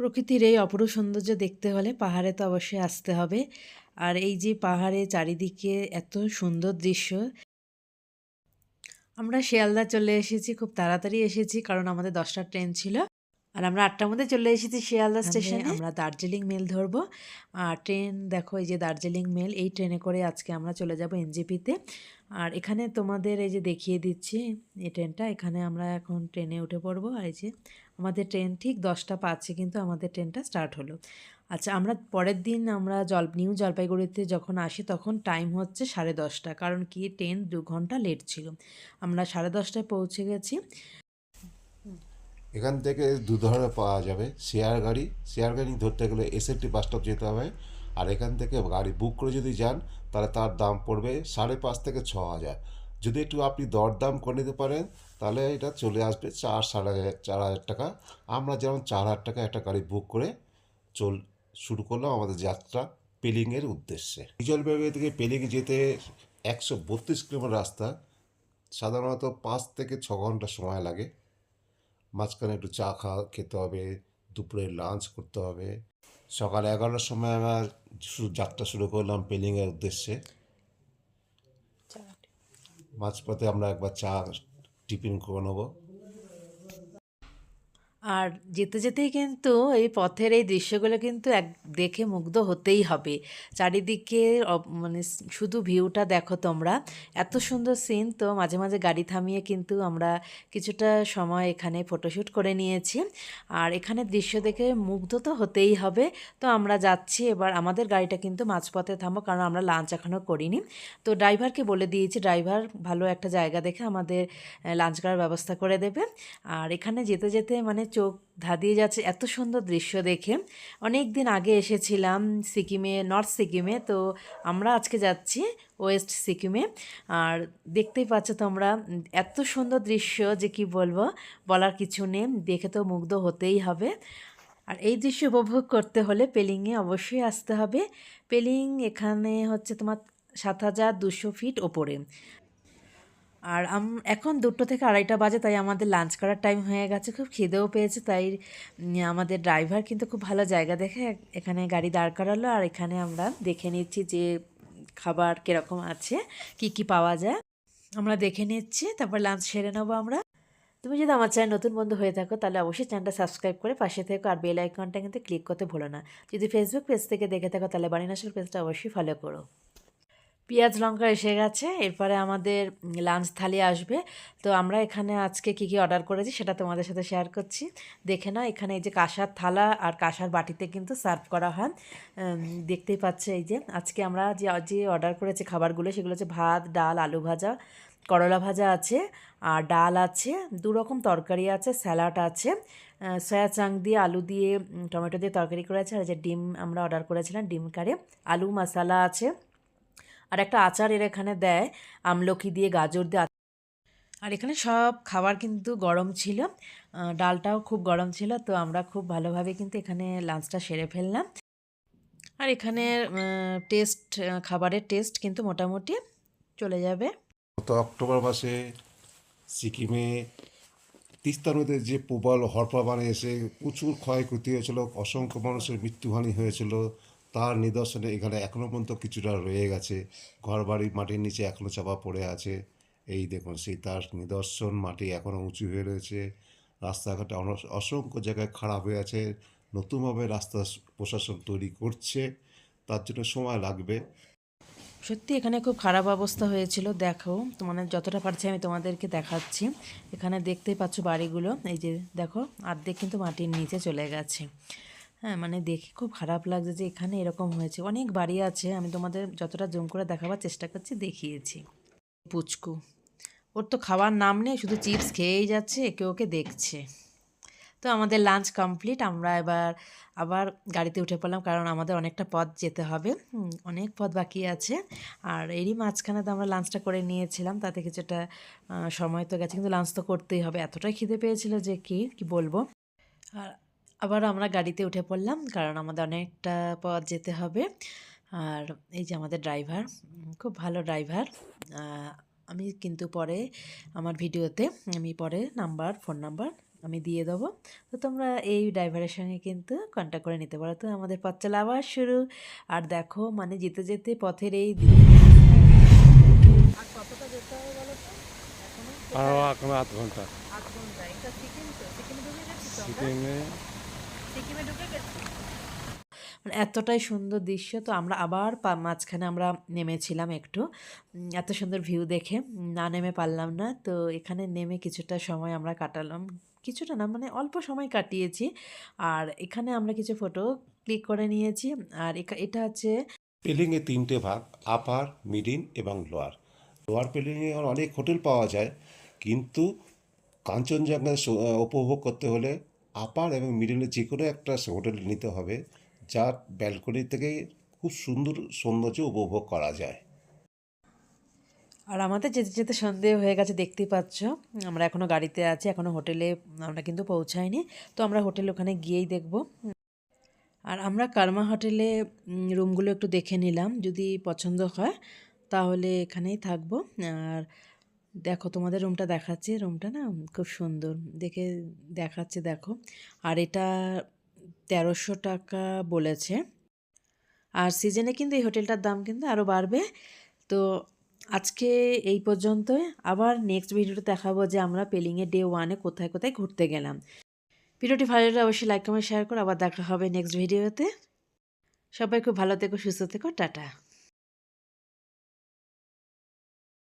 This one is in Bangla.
প্রকৃতির এই অপরূপ সৌন্দর্য দেখতে হলে পাহাড়ে তো অবশ্যই আসতে হবে। আর এই যে পাহাড়ে চারিদিকে এত সুন্দর দৃশ্য। আমরা শিয়ালদা চলে এসেছি, খুব তাড়াতাড়ি এসেছি কারণ আমাদের দশটার ট্রেন ছিল। আর আমরা আটটার মধ্যে চলে এসেছি শিয়ালদা স্টেশনে। আমরা দার্জিলিং মেল ধরবো। আর ট্রেন দেখো এই যে দার্জিলিং মেল এই ট্রেনে করে আজকে আমরা চলে যাব এনজিপিতে। আর এখানে তোমাদের এই যে দেখিয়ে দিচ্ছি এই ট্রেনটা এখানে আমরা এখন ট্রেনে উঠে পড়ব। আর এই যে আমাদের ট্রেন ঠিক দশটা পাঁচে কিন্তু আমাদের ট্রেনটা স্টার্ট হলো। আচ্ছা আমরা পরের দিন আমরা জল নিউ জলপাইগুড়িতে যখন আসি তখন টাইম হচ্ছে সাড়ে দশটা কারণ কি? ট্রেন দু ঘণ্টা লেট ছিল। আমরা সাড়ে দশটায় পৌঁছে গেছি। এখান থেকে দু ধরনের পাওয়া যাবে। শেয়ার গাড়ি শেয়ার গাড়ি ধরতে গেলে এসএলটি বাস স্টপ যেতে হবে। আর এখান থেকে গাড়ি বুক করে যদি যান, তাহলে তার দাম পড়বে সাড়ে পাঁচ থেকে ছ হাজার। যদি একটু আপনি দরদাম করে নিতে পারেন, তাহলে এটা চলে আসবে চার সাড়ে হাজার, চার হাজার টাকা। আমরা যেমন চার হাজার টাকা একটা গাড়ি বুক করে চল, শুরু করলাম আমাদের যাত্রা পেলিংয়ের উদ্দেশ্যে। জলপাইগুড়ি থেকে পেলিং যেতে একশো বত্রিশ কিলোমিটার রাস্তা, সাধারণত পাঁচ থেকে ছ ঘণ্টা সময় লাগে। মাঝখানে একটু চা খাওয়া খেতে হবে দুপুরে লাঞ্চ করতে হবে। সকাল এগারোটার সময় আমার যাত্রা শুরু করলাম পেলিংয়ের উদ্দেশ্যে। মাঝপথে আমরা একবার চা টিফিন করে নেব। আর যেতে যেতেই কিন্তু এই পথের এই দৃশ্যগুলো কিন্তু এক, দেখে মুগ্ধ হতেই হবে। চারিদিকে মানে শুধু ভিউটা দেখো তোমরা। এত সুন্দর সিন তো মাঝে মাঝে গাড়ি থামিয়ে কিন্তু আমরা কিছুটা সময় এখানে ফটোশ্যুট করে নিয়েছি। আর এখানে দৃশ্য দেখে মুগ্ধ তো হতেই হবে। তো আমরা যাচ্ছি, এবার আমাদের গাড়িটা কিন্তু মাঝপথে থামো কারণ আমরা লাঞ্চ এখনও করিনি। তো ড্রাইভারকে বলে দিয়েছি, ড্রাইভার ভালো একটা জায়গা দেখে আমাদের লাঞ্চ করার ব্যবস্থা করে দেবে। আর এখানে যেতে যেতে মানে চোখ ধাঁধিয়ে যাচ্ছে। এত সুন্দর দৃশ্য দেখে। অনেক দিন আগে এসেছিলাম সিকিমে, নর্থ সিকিমে, তো আমরা আজকে যাচ্ছি ওয়েস্ট সিকিমে। আর দেখতেই পাচ্ছ তোমরা, এত সুন্দর দৃশ্য যে কি বলব, বলার কিছু নেই। দেখে তো মুগ্ধ হতেই হবে। আর এই দৃশ্য উপভোগ করতে হলে পেলিংয়ে অবশ্যই আসতে হবে। পেলিং এখানে হচ্ছে তোমার সাত হাজার দুশো ফিট ওপরে। আর আম, এখন দুটো থেকে আড়াইটা বাজে, তাই আমাদের লাঞ্চ করার টাইম হয়ে গেছে। খুব খিদেও পেয়েছে, তাই আমাদের ড্রাইভার কিন্তু খুব ভালো জায়গা দেখে এখানে গাড়ি দাঁড় করালো। আর এখানে আমরা দেখে নিচ্ছি যে, খাবার কীরকম আছে, কি কি পাওয়া যায়। আমরা দেখে নিচ্ছি, তারপর লাঞ্চ সেরে নেব আমরা। তুমি যদি আমার চ্যানেল নতুন বন্ধু হয়ে থাকো, তাহলে অবশ্যই চ্যানেলটা সাবস্ক্রাইব করে পাশে থেকো, আর বেল আইকনটা কিন্তু ক্লিক করতে ভুলো না। যদি ফেসবুক পেজ থেকে দেখে থাকো, তাহলে বাড়িনাসের পেজটা অবশ্যই ফলো করো। পেঁয়াজ লঙ্কা এসে গেছে, এরপরে আমাদের লাঞ্চ থালি আসবে। তো আমরা এখানে আজকে কি কি অর্ডার করেছি সেটা তোমাদের সাথে শেয়ার করছি। দেখে না এখানে এই যে কাঁসার থালা আর কাঁসার বাটিতে কিন্তু সার্ভ করা হয়। দেখতেই পাচ্ছে এই যে, আজকে আমরা যে যে অর্ডার করেছি খাবারগুলো, সেগুলো হচ্ছে ভাত, ডাল, আলু ভাজা, করলা ভাজা আছে, আর ডাল আছে, দু রকম তরকারি আছে, স্যালাড আছে। সয়া চাং দিয়ে আলু দিয়ে টমেটো দিয়ে তরকারি করেছে, আর যে ডিম আমরা অর্ডার করেছিলাম ডিম কারে। আলু মশালা আছে। আর একটা আচার এর এখানে দেয়, আমলকি দিয়ে গাজর দিয়ে আর এখানে সব খাবার কিন্তু গরম ছিল। ডালটাও খুব গরম ছিল, তো আমরা খুব ভালোভাবে কিন্তু এখানে লাঞ্চটা সেরে ফেললাম। আর এখানে টেস্ট খাবারের টেস্ট কিন্তু মোটামুটি চলে যাবে। গত অক্টোবর মাসে সিকিমে তিস্তা নদীতে যে প্রবল হরপ্লাবানে এসে প্রচুর ক্ষয়ক্ষতি হয়েছিল, অসংখ্য মানুষের মৃত্যুহানি হয়েছিল। তার নিদর্শনে এখানে এখনও পর্যন্ত কিছুটা রয়ে গেছে। ঘরবাড়ি মাটির নিচে এখনও চাপা পড়ে আছে। এই দেখুন, সেই তার নিদর্শন মাটি এখনও উঁচু হয়ে রয়েছে। রাস্তাঘাটে অসংখ্য জায়গায় খারাপ হয়ে আছে। নতুনভাবে রাস্তা প্রশাসন তৈরি করছে। তার জন্য সময় লাগবে। সত্যি এখানে খুব খারাপ অবস্থা হয়েছিল। দেখো মানে যতটা পারছি আমি তোমাদেরকে দেখাচ্ছি। এখানে দেখতেই পাচ্ছ বাড়িগুলো। এই যে দেখো অর্ধেক কিন্তু মাটির নিচে চলে গেছে। হ্যাঁ মানে দেখে খুব খারাপ লাগছে যে এখানে এরকম হয়েছে। অনেক বাড়ি আছে, আমি তোমাদের যতটা জুম করে দেখাবার চেষ্টা করছি, দেখিয়েছি। পুচকু। ওর তো খাওয়ার নাম নেই, শুধু চিপস খেয়েই যাচ্ছে, একে ওকে দেখছে। তো আমাদের লাঞ্চ কমপ্লিট, আমরা এবার আবার গাড়িতে উঠে পড়লাম, কারণ আমাদের অনেকটা পথ যেতে হবে। অনেক পথ বাকি আছে। আর এরই মাঝখানে তো আমরা লাঞ্চটা করে নিয়েছিলাম, তাতে কিছুটা সময় তো গেছে, কিন্তু লাঞ্চ তো করতেই হবে। এতটাই খিদে পেয়েছিল যে কি কি বলব? আর আবার আমরা গাড়িতে উঠে পড়লাম কারণ আমাদের অনেকটা পথ যেতে হবে। আর এই যে আমাদের ড্রাইভার খুব ভালো ড্রাইভার। আমি কিন্তু পরে আমার ভিডিওতে আমি পরে নাম্বার ফোন নাম্বার আমি দিয়ে দেবো। তো তোমরা এই ড্রাইভারের সঙ্গে কিন্তু কন্ট্যাক্ট করে নিতে পারো। তো আমাদের পথ চলা আবার শুরু। আর দেখো মানে যেতে যেতে পথের এই আর কতটা যেতে হবে বলো তো? এখনও? আরও এখন আধ ঘণ্টা। আধ ঘণ্টা। এটা সিকিম তো? সিকিমে? সিকিমে সিকিমে ঢুকে গেছি। মানে এতটাই সুন্দর দৃশ্য তো আমরা আবার মাঝখানে আমরা নেমেছিলাম একটু। এত সুন্দর ভিউ দেখে না নেমে পারলাম না। তো এখানে নেমে কিছুটা সময় আমরা কাটালাম। কিছুটা না মানে অল্প সময় কাটিয়েছি। আর এখানে আমরা কিছু ফটো ক্লিক করে নিয়েছি। আর এটা হচ্ছে পেলিংয়ে তিনটে ভাগ আপার মিডিল এবং লোয়ার। লোয়ার পেলিংয়ে অনেক হোটেল পাওয়া যায় কিন্তু কাঞ্চনজঙ্ঘা উপভোগ করতে হলে আপার এবং মিডিলে যে কোনো একটা হোটেল নিতে হবে যার ব্যালকনি থেকে খুব সুন্দর সৌন্দর্য উপভোগ করা যায়। আর আমাদের যেতে যেতে সন্দেহ হয়ে গেছে, দেখতেই পাচ্ছ। আমরা এখনও গাড়িতে আছি এখনও হোটেলে আমরা কিন্তু পৌঁছাইনি। তো আমরা হোটেল ওখানে গিয়েই দেখব। আর আমরা কার্মা হোটেলে রুমগুলো একটু দেখে নিলাম। যদি পছন্দ হয়, তাহলে এখানেই থাকব। আর দেখো তোমাদের রুমটা দেখাচ্ছি। রুমটা না খুব সুন্দর। দেখে দেখাচ্ছে, দেখো। আর এটা তেরোশো টাকা বলেছে। আর সিজনে কিন্তু এই হোটেলটার দাম কিন্তু আরও বাড়বে। তো আজকে এই পর্যন্তই। আবার নেক্সট ভিডিওতে দেখাবো যে আমরা পেলিংয়ে ডে ওয়ানে কোথায় কোথায় ঘুরতে গেলাম। ভিডিওটি ভালো লাগলে অবশ্যই লাইক কমেন্ট শেয়ার করো। আবার দেখা হবে নেক্সট ভিডিওতে সবাই খুব ভালো থেকো, সুস্থ থেকো। টাটা।